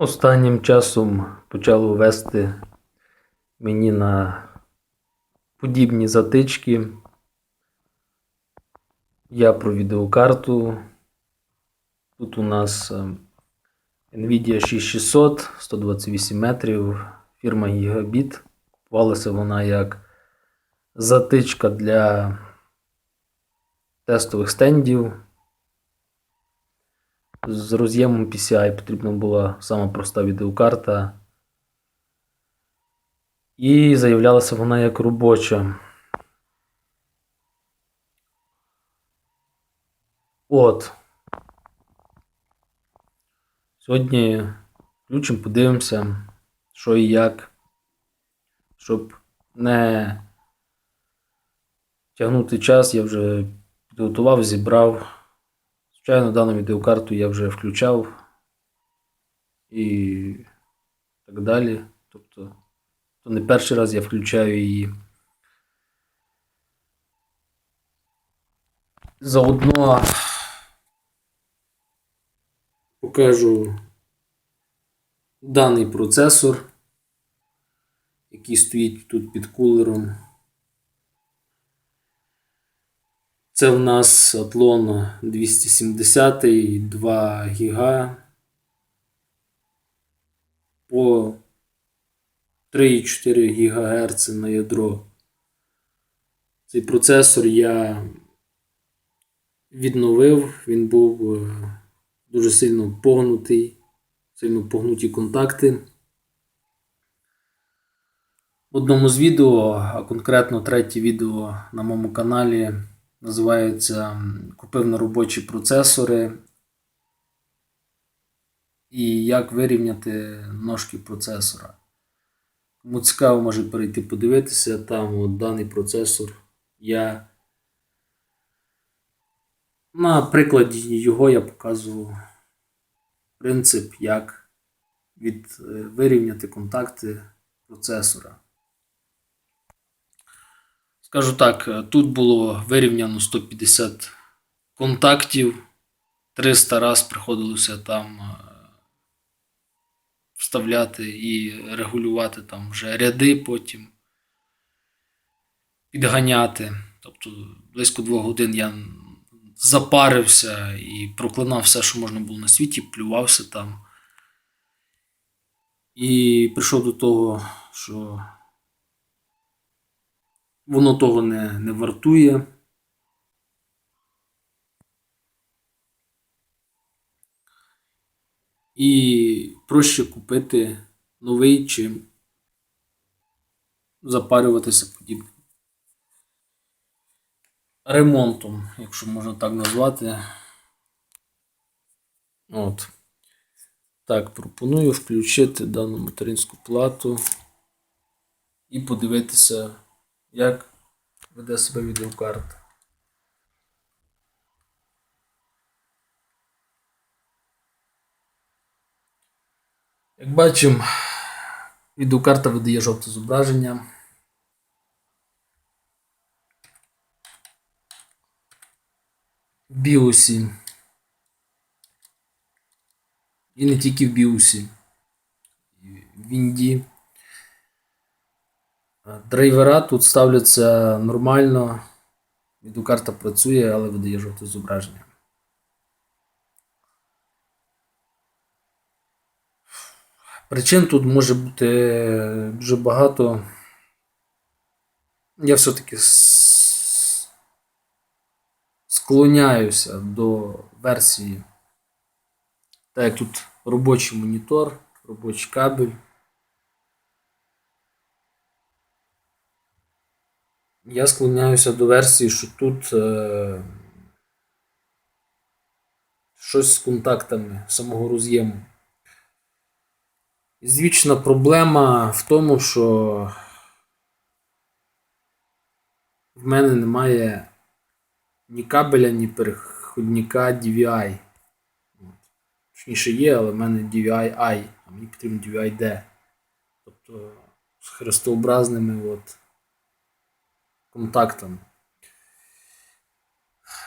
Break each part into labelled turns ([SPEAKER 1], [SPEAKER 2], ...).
[SPEAKER 1] Останнім часом почало вести мені на подібні затички. Я про відеокарту. Тут у нас е, Nvidia 6600, 128 метрів, фірма Gigabit. Купувалася вона як затичка для тестових стендів. З роз'ємом PCI потрібна була сама проста відеокарта. І заявлялася вона як робоча. От. Сьогодні включимо, подивимося, що і як, щоб не тягнути час, я вже підготував, зібрав. Звичайно, дану відеокарту я вже включав і так далі. Тобто, то не перший раз я включаю її. Заодно покажу даний процесор, який стоїть тут під кулером. Це в нас Athlon 270 2 ГБ по 3,4 ГГц на ядро. Цей процесор я відновив, він був е, дуже сильно погнутий, сильно погнуті контакти. В одному з відео, а конкретно третє відео на моєму каналі називається Купив на робочі процесори і як вирівняти ножки процесора. Кому цікаво, може перейти подивитися. Там от даний процесор я на прикладі його я показував принцип, як від, е, вирівняти контакти процесора. Скажу так, е, тут було вирівняно 150 контактів, 300 раз приходилося там е, вставляти і регулювати там вже ряди потім, підганяти. Тобто близько двох годин я запарився і проклинав все, що можна було на світі, плювався там. І прийшов до того, що воно того не, не вартує. І проще купити новий, чим запарюватися подібним ремонтом, якщо можна так назвати. От. Так, пропоную включити дану материнську плату і подивитися, як веде себе відеокарта. Як бачимо, відеокарта видає жовте зображення. В біосі. І не тільки в біосі. В Вінді. Драйвера тут ставляться нормально. Відеокарта працює, але видає жовте зображення. Причин тут може бути дуже багато. Я все-таки склоняюся до версії. Так як тут робочий монітор, робочий кабель. Я склоняюся до версії, що тут е, щось з контактами самого роз'єму. Звічна проблема в тому, що в мене немає ні кабеля, ні переходника DVI. Точніше є, але в мене DVI-I, а мені потрібен DVI-D. Тобто з хрестообразними от контактами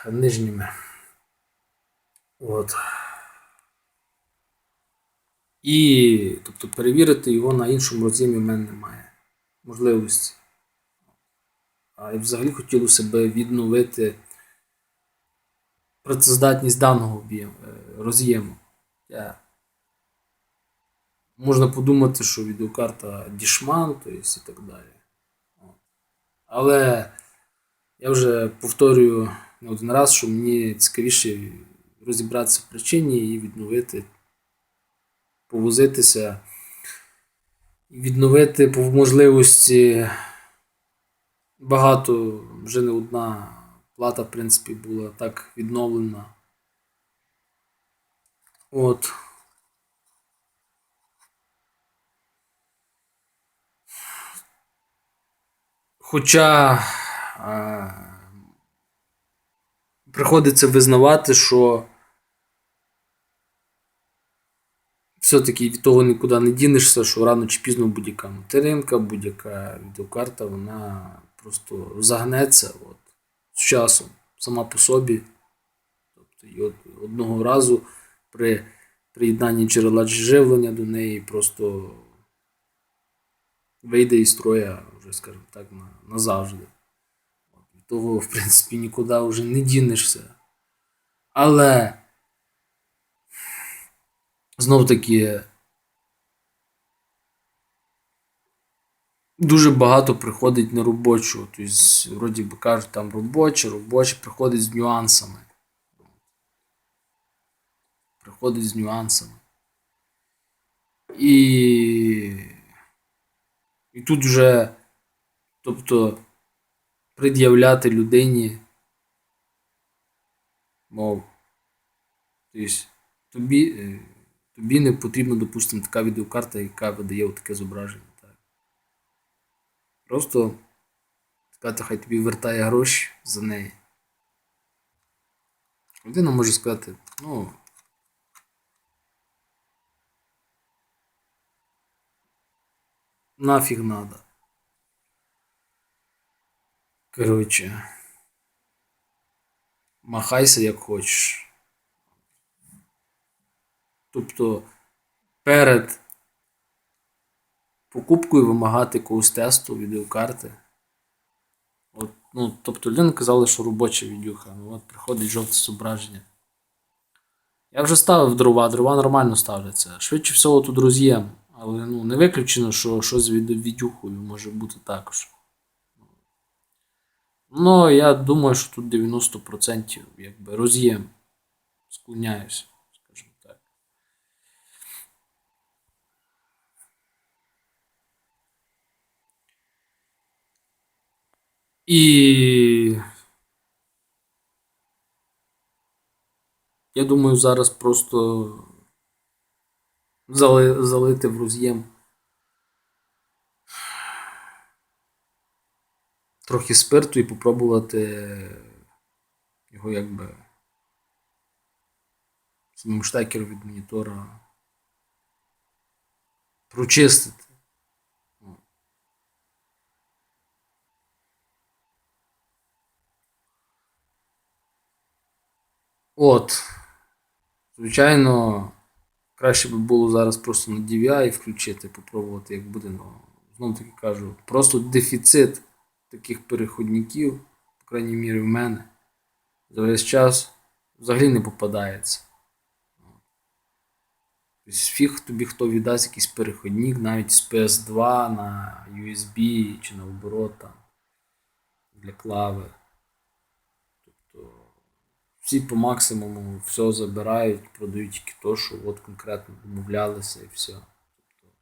[SPEAKER 1] нижніми. От. І тобто перевірити його на іншому роз'ємі в мене немає можливості. А і взагалі хотілося б відновити працездатність даного е, роз'єму. Можна подумати, що відеокарта дішман, то і так далі. Але я вже повторюю не один раз, що мені цікавіше розібратися в причині і відновити, повозитися, відновити по можливості багато, вже не одна плата, в принципі, була так відновлена. От. Хоча е, приходиться визнавати, що все-таки від того нікуди не дінешся, що рано чи пізно будь-яка материнка, будь-яка відеокарта, вона просто загнеться от, з часом сама по собі. Тобто і от одного разу при приєднанні джерела живлення до неї просто вийде із строя, вже, скажімо так, на, назавжди. Від того, в принципі, нікуди вже не дінешся. Але знов таки дуже багато приходить на робочу. Тобто, вроді би кажуть, там робоче, робоче, приходить з нюансами. Приходить з нюансами. І, і тут вже, тобто, пред'являти людині, мов, тобто, тобі, е, тобі не потрібна, допустимо, така відеокарта, яка видає таке зображення. Так. Просто сказати, хай тобі вертає гроші за неї. Людина може сказати, ну. Нафіг надо. Короче. Махайся як хочеш. Тобто перед покупкою вимагати якогось тесту відеокарти. От, ну, тобто людина казала, що робоча відюха. Ну, от приходить жовте зображення. Я вже ставив дрова, дрова нормально ставляться. Швидше всього тут роз'єм. Але ну, не виключено, що щось від відюхою може бути також. Ну, я думаю, що тут 90% якби роз'єм. Склоняюся, скажімо так. І. Я думаю, зараз просто зали, залити в роз'єм. Трохи спирту і попробувати його якби самим штекером від монітора прочистити. От. Звичайно, краще би було зараз просто на DVI включити, попробувати, як буде. Ну, знову таки кажу, просто дефіцит таких переходників, по крайній мірі в мене, за весь час взагалі не попадається. Фіг тобі хто віддасть якийсь переходник навіть з PS2 на USB чи наоборот там для клави. Всі по максимуму все забирають, продають тільки то, що от конкретно домовлялися і все. Тобто,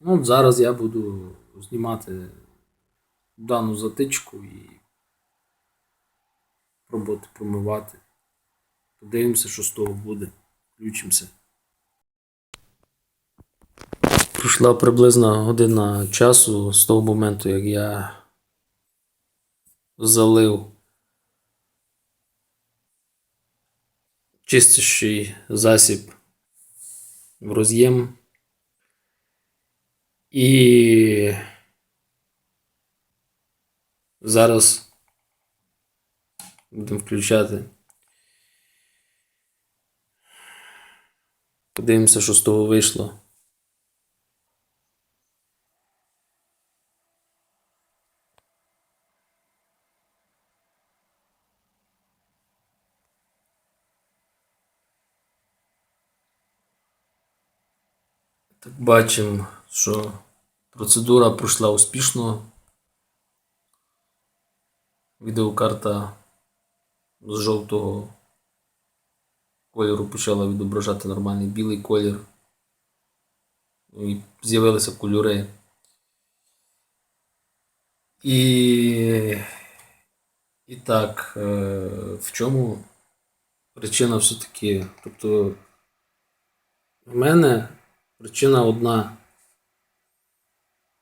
[SPEAKER 1] ну, от зараз я буду знімати дану затичку і пробувати промивати. Подивимося, що з того буде. Включимося. Пройшла приблизно година часу з того моменту, як я залив чистящий засіб в роз'єм. І зараз будемо включати. Подивимося, що з того вийшло. Так бачимо, що процедура пройшла успішно. Відеокарта з жовтого кольору почала відображати нормальний білий колір. І з'явилися кольори. І, і так, е, в чому причина все-таки? Тобто, в мене причина одна.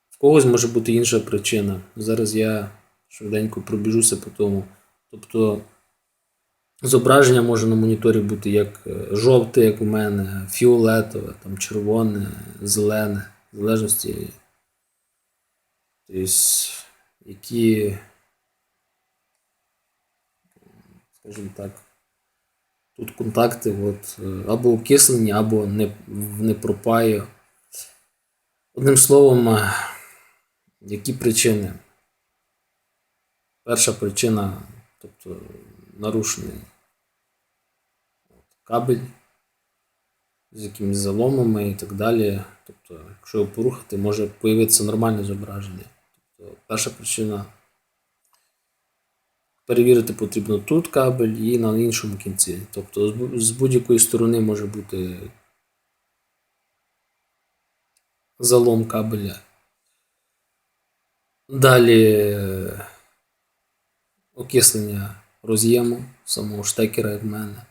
[SPEAKER 1] В когось може бути інша причина. Зараз я швиденько пробіжуся по тому. Тобто, зображення може на моніторі бути як е, жовте, як у мене, фіолетове, там, червоне, зелене, в залежності, тобто, які, скажімо так, тут контакти от, е, або окислені, або не, в непропаю. Одним словом, е, які причини? Перша причина, тобто нарушений кабель з якимись заломами і так далі. Тобто, якщо його порухати, може появитися нормальне зображення. Тобто, перша причина перевірити потрібно тут кабель і на іншому кінці. Тобто з будь-якої сторони може бути залом кабеля. Далі е, окислення роз'єму самого штекера як в мене,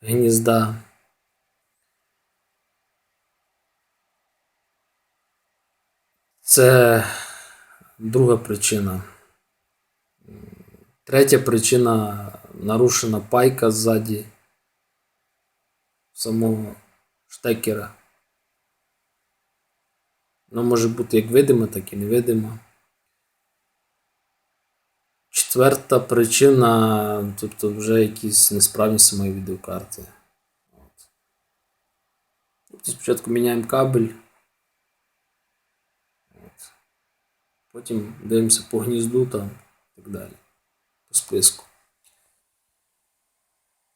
[SPEAKER 1] гнізда. Це друга причина. Третя причина нарушена пайка ззаді самого штекера. Воно може бути як видима, так і невидима. Четверта причина, тобто вже якісь несправність самої відеокарти. От. Тобто спочатку міняємо кабель. От. Потім дивимося по гнізду там і так далі. Списку.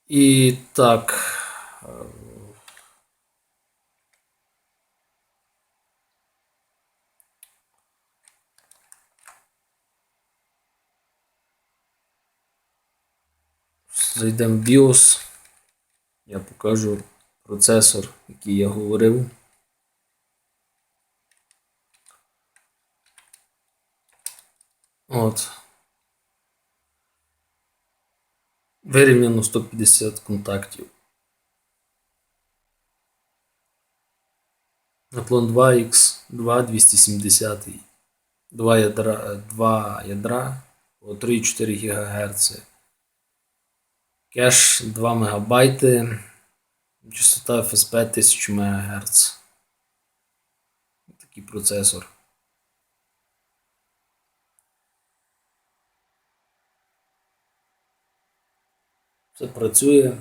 [SPEAKER 1] І так. е, Зайдемо в BIOS. Я покажу процесор, який я говорив. От. Вирівняно 150 контактів. Наклон 2X, 2 270. Два ядра, два ядра по 3,4 ГГц. Кеш 2 МБ, частота FSP 1000 МГц. Такий процесор. Все працює.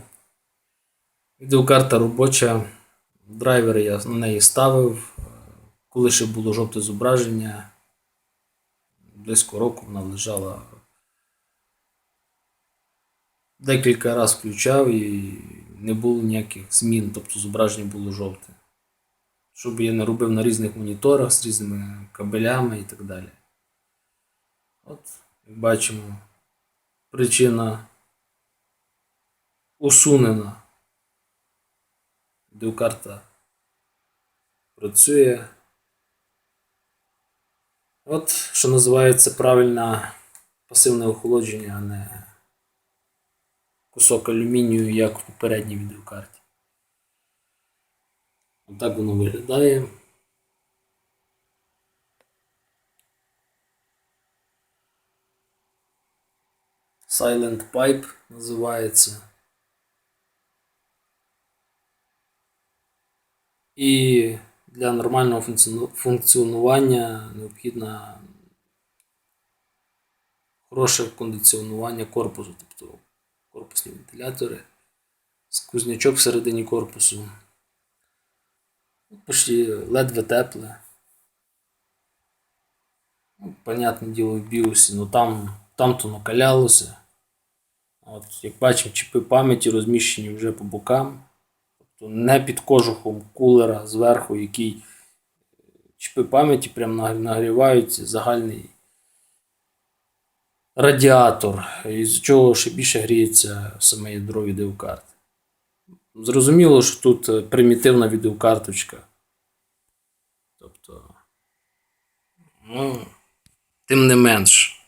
[SPEAKER 1] Відеокарта робоча. Драйвер я на неї ставив. Коли ще було жовте зображення, близько року вона лежала декілька разів включав і не було ніяких змін, тобто зображення було жовте. Щоб я не робив на різних моніторах з різними кабелями і так далі. От, як бачимо, причина усунена. Відеокарта працює. От, що називається правильне пасивне охолодження, а не кусок алюмінію, як в попередній відеокарті. Отак воно виглядає. Silent Pipe називається. І для нормального функціонування необхідно хороше кондиціонування корпусу, тобто корпусні вентилятори, сквознячок всередині корпусу. Почти ледве тепле. Ну, понятне діло, в біосі, ну там, там то накалялося. От, як бачимо, чіпи пам'яті розміщені вже по бокам. Тобто не під кожухом кулера зверху, який чіпи пам'яті прямо наг- нагріваються, загальний радіатор, із чого ще більше гріється саме ядро відеокарти. Зрозуміло, що тут е, примітивна відеокарточка. Тобто. Ну, тим не менш.